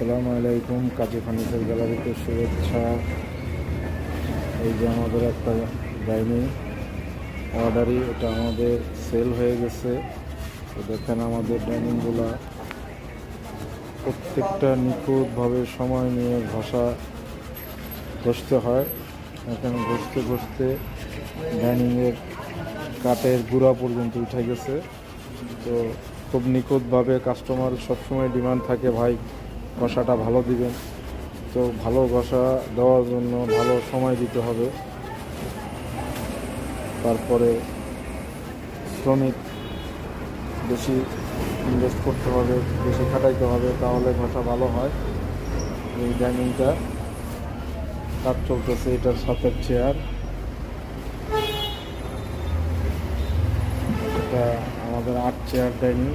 আসসালামু আলাইকুম, কাজী ফার্নিচার গ্যালারিতে শুভেচ্ছা। এই যে আমাদের একটা ডাইনিং অর্ডারই, এটা আমাদের সেল হয়ে গেছে। তো দেখেন আমাদের ডাইনিংগুলো প্রত্যেকটা নিখুঁতভাবে সময় নিয়ে ঘষা ঘষতে হয়। এখানে ঘষতে ঘষতে ডাইনিংয়ের কাঠের গুঁড়া পর্যন্ত উঠে গেছে। তো খুব নিখুঁতভাবে কাস্টমার সবসময় ডিমান্ড থাকে, ভাই ঘষাটা ভালো দিবেন। তো ভালো ঘষা দেওয়ার জন্য ভালো সময় দিতে হবে। তারপরে শ্রমিক বেশি ইনভেস্ট করতে হবে, বেশি খাটাইতে হবে, তাহলে ঘষা ভালো হয়। এই ডাইনিংটা কাজ চলতেছে, এটার সাথে চেয়ার এটা আমাদের আট চেয়ার ডাইনিং